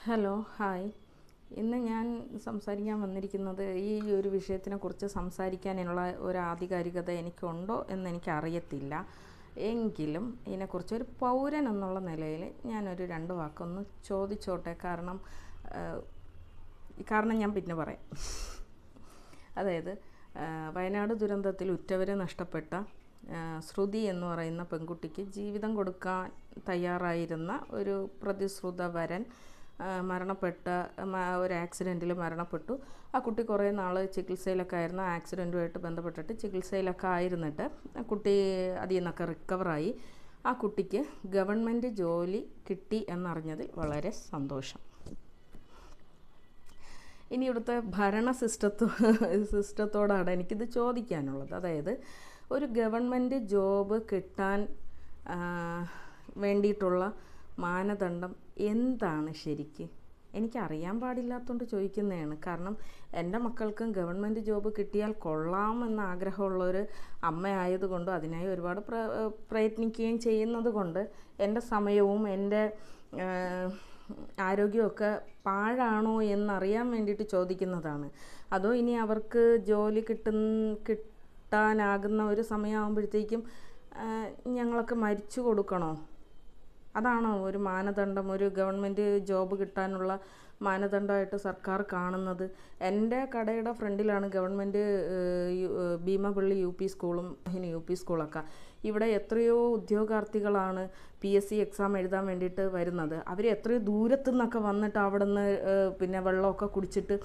Hello hi ഇന്ന് ഞാൻ സംസാരിക്കാൻ വന്നിരിക്കുന്നത് ഈ ഒരു വിഷയത്തിനെ കുറിച്ച് സംസാരിക്കാനുള്ള ഒരു ആധികാരികത എനിക്കുണ്ടോ എന്ന് എനിക്കറിയത്തില്ല. എങ്കിലും ഇതിനെക്കുറിച്ച് ഒരു പൗരൻ എന്നുള്ള നിലയിൽ ഞാനൊരു രണ്ട് വാക്കൊന്ന് ചോദിച്ചോട്ടെ. കാരണം കാരണം ഞാൻ പിന്നെ പറയാം. അതായത് വയനാട് ദുരന്തത്തിൽ ഉറ്റവരെ നഷ്ടപ്പെട്ട ശ്രുതി എന്ന് പറയുന്ന പെൺകുട്ടിക്ക് ജീവിതം കൊടുക്കാൻ തയ്യാറായിരുന്ന ഒരു പ്രതിശ്രുത വരൻ ആ, മരണപ്പെട്ട ഒരു ആക്സിഡന്റിൽ മരണപ്പെട്ടു. ആ കുട്ടി കുറേ നാൾ ചികിത്സയിലൊക്കെ ആയിരുന്നു. ആക്സിഡന്റുമായിട്ട് ബന്ധപ്പെട്ടിട്ട് ചികിത്സയിലൊക്കെ ആയിരുന്നിട്ട് ആ കുട്ടി അതിൽ നിന്നൊക്കെ റിക്കവറായി ആ കുട്ടിക്ക് ഗവൺമെന്റ് ജോലി കിട്ടി എന്നറിഞ്ഞതിൽ വളരെ സന്തോഷം. ഇനി ഇവിടുത്തെ ഭരണ സിസ്റ്റത്തോ സിസ്റ്റത്തോടാണ് എനിക്കിത് ചോദിക്കാനുള്ളത്. അതായത് ഒരു ഗവൺമെന്റ് ജോബ് കിട്ടാൻ വേണ്ടിയിട്ടുള്ള മാനദണ്ഡം എന്താണ് ശരിക്ക്? എനിക്കറിയാൻ പാടില്ലാത്തതുകൊണ്ട് ചോദിക്കുന്നതാണ്. കാരണം എന്റെ മക്കൾക്കും ഗവൺമെന്റ് ജോബ് കിട്ടിയാൽ കൊള്ളാം എന്ന ആഗ്രഹമുള്ളൊരു അമ്മയായതുകൊണ്ടും അതിനായി ഒരുപാട് പ്ര പ്രയത്നിക്കുകയും ചെയ്യുന്നത് കൊണ്ട് എന്റെ സമയവും എന്റെ ആരോഗ്യമൊക്കെ പാഴാണോ എന്നറിയാൻ വേണ്ടിയിട്ട് ചോദിക്കുന്നതാണ്. അതോ ഇനി അവർക്ക് ജോലി കിട്ടുന്ന കിട്ടാനാകുന്ന ഒരു സമയമാകുമ്പോഴത്തേക്കും ഞങ്ങളൊക്കെ മരിച്ചു കൊടുക്കണോ? അതാണോ ഒരു മാനദണ്ഡം ഒരു ഗവൺമെന്റ് ജോബ് കിട്ടാനുള്ള മാനദണ്ഡമായിട്ട് സർക്കാർ കാണുന്നത്. എന്റെ കടയുടെ ഫ്രണ്ടിലാണ് ഗവൺമെന്റ് ഭീമപള്ളി യു പി സ്കൂളും ഹിനി യു പി സ്കൂളൊക്കെ. ഇവിടെ എത്രയോ ഉദ്യോഗാർത്ഥികളാണ് പി എസ് സി എക്സാം എഴുതാൻ വേണ്ടിയിട്ട് വരുന്നത്. അവർ എത്രയോ ദൂരത്തു നിന്നൊക്കെ വന്നിട്ട് അവിടെ നിന്ന് പിന്നെ വെള്ളമൊക്കെ കുടിച്ചിട്ട്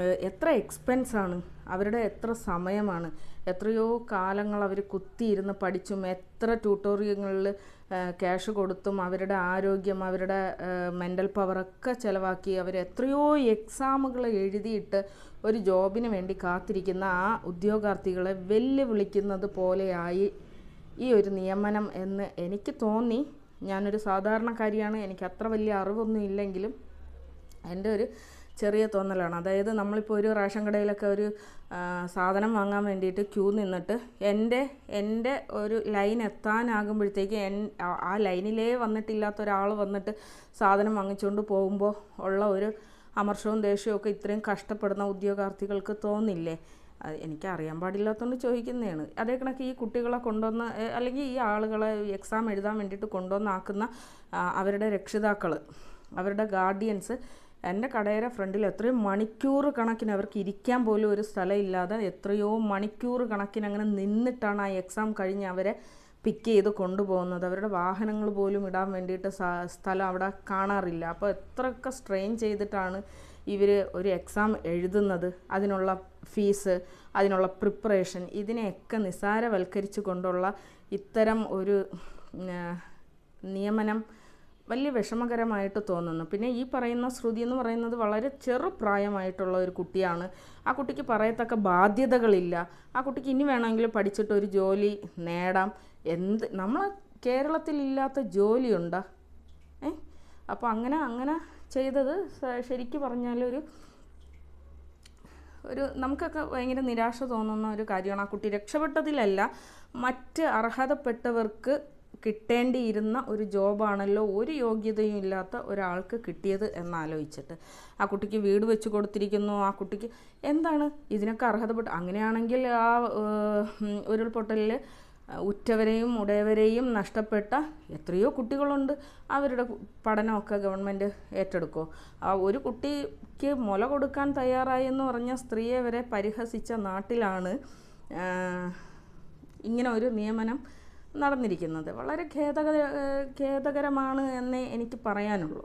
എത്ര എക്സ്പെൻസാണ് അവരുടെ എത്ര സമയമാണ്? എത്രയോ കാലങ്ങൾ അവർ കുത്തിയിരുന്ന് പഠിച്ചും എത്ര ട്യൂട്ടോറിയങ്ങളിൽ ക്യാഷ് കൊടുത്തും അവരുടെ ആരോഗ്യം അവരുടെ മെന്റൽ പവറൊക്കെ ചിലവാക്കി അവർ എത്രയോ എക്സാമുകൾ എഴുതിയിട്ട് ഒരു ജോബിന് വേണ്ടി കാത്തിരിക്കുന്ന ആ ഉദ്യോഗാർത്ഥികളെ വെല്ലുവിളിക്കുന്നത് പോലെയായി ഈ ഒരു നിയമനം എന്ന് എനിക്ക് തോന്നി. ഞാനൊരു സാധാരണക്കാരിയാണ്. എനിക്ക് അത്ര വലിയ അറിവൊന്നും ഇല്ലെങ്കിലും എന്റെ ഒരു ചെറിയ തോന്നലാണ്. അതായത് നമ്മളിപ്പോൾ ഒരു റേഷൻ കടയിലൊക്കെ ഒരു സാധനം വാങ്ങാൻ വേണ്ടിയിട്ട് ക്യൂ നിന്നിട്ട് എന്റെ എന്റെ ഒരു ലൈൻ എത്താനാകുമ്പോഴത്തേക്ക് എൻ ആ- ലൈനിലേ വന്നിട്ടില്ലാത്ത ഒരാൾ വന്നിട്ട് സാധനം വാങ്ങിച്ചുകൊണ്ട് പോകുമ്പോൾ ഉള്ള ഒരു അമർഷവും ദേഷ്യവും ഒക്കെ ഇത്രയും കഷ്ടപ്പെടുന്ന ഉദ്യോഗാർത്ഥികൾക്ക് തോന്നില്ലേ? എനിക്ക് അറിയാൻ പാടില്ലാത്തതുകൊണ്ട് ചോദിക്കുന്നതാണ്. അതേ കണക്ക് ഈ കുട്ടികളെ കൊണ്ടുവന്ന് അല്ലെങ്കിൽ ഈ ആളുകളെ എക്സാം എഴുതാൻ വേണ്ടിയിട്ട് കൊണ്ടുവന്നാക്കുന്ന അവരുടെ രക്ഷിതാക്കൾ അവരുടെ ഗാർഡിയൻസ് എന്റെ കടയുടെ ഫ്രണ്ടിൽ എത്രയോ മണിക്കൂർ കണക്കിന് അവർക്ക് ഇരിക്കാൻ പോലും ഒരു സ്ഥലമില്ലാതെ എത്രയോ മണിക്കൂർ കണക്കിന് അങ്ങനെ നിന്നിട്ടാണ് ആ എക്സാം കഴിഞ്ഞ് അവരെ പിക്ക് ചെയ്ത് കൊണ്ടുപോകുന്നത്. അവരുടെ വാഹനങ്ങൾ പോലും ഇടാൻ വേണ്ടിയിട്ട് സ്ഥലം അവിടെ കാണാറില്ല. അപ്പോൾ എത്രയൊക്കെ സ്ട്രെയിൻ ചെയ്തിട്ടാണ് ഇവർ ഒരു എക്സാം എഴുതുന്നത്. അതിനുള്ള ഫീസ് അതിനുള്ള പ്രിപ്പറേഷൻ ഇതിനെയൊക്കെ നിസ്സാരവൽക്കരിച്ചു കൊണ്ടുള്ള ഇത്തരം ഒരു നിയമനം വലിയ വിഷമകരമായിട്ട് തോന്നുന്നു. പിന്നെ ഈ പറയുന്ന ശ്രുതി എന്ന് പറയുന്നത് വളരെ ചെറുപ്രായമായിട്ടുള്ള ഒരു കുട്ടിയാണ്. ആ കുട്ടിക്ക് പറയത്തക്ക ബാധ്യതകളില്ല. ആ കുട്ടിക്ക് ഇനി വേണമെങ്കിൽ പഠിച്ചിട്ട് ഒരു ജോലി നേടാം. എന്ത് നമ്മൾ കേരളത്തിലില്ലാത്ത ജോലിയുണ്ടോ? ഏ? അപ്പോൾ അങ്ങനെ അങ്ങനെ ചെയ്തത് ശരിക്കും പറഞ്ഞാൽ ഒരു ഒരു നമുക്കൊക്കെ ഭയങ്കര നിരാശ തോന്നുന്ന ഒരു കാര്യമാണ്. ആ കുട്ടി രക്ഷപ്പെട്ടതിലല്ല മറ്റ് അർഹതപ്പെട്ടവർക്ക് കിട്ടേണ്ടിയിരുന്ന ഒരു ജോബാണല്ലോ ഒരു യോഗ്യതയും ഇല്ലാത്ത ഒരാൾക്ക് കിട്ടിയത് എന്നാലോചിച്ചിട്ട്. ആ കുട്ടിക്ക് വീട് വെച്ച് കൊടുത്തിരിക്കുന്നു ആ കുട്ടിക്ക് എന്താണ് ഇതിനൊക്കെ അർഹതപ്പെട്ട് അങ്ങനെയാണെങ്കിൽ ആ ഉരുൾപൊട്ടലിൽ ഉറ്റവരെയും ഉടയവരെയും നഷ്ടപ്പെട്ട എത്രയോ കുട്ടികളുണ്ട്. അവരുടെ പഠനമൊക്കെ ഗവൺമെന്റ് ഏറ്റെടുക്കുമോ ആ ഒരു കുട്ടിക്ക് മുല കൊടുക്കാൻ തയ്യാറായി എന്ന് പറഞ്ഞ സ്ത്രീയെ വരെ പരിഹസിച്ച നാട്ടിലാണ് ഇങ്ങനെ ഒരു നിയമനം നടന്നിരിക്കുന്നത്. വളരെ ഖേദക ഖേദകരമാണ് എന്നേ എനിക്ക് പറയാനുള്ളൂ.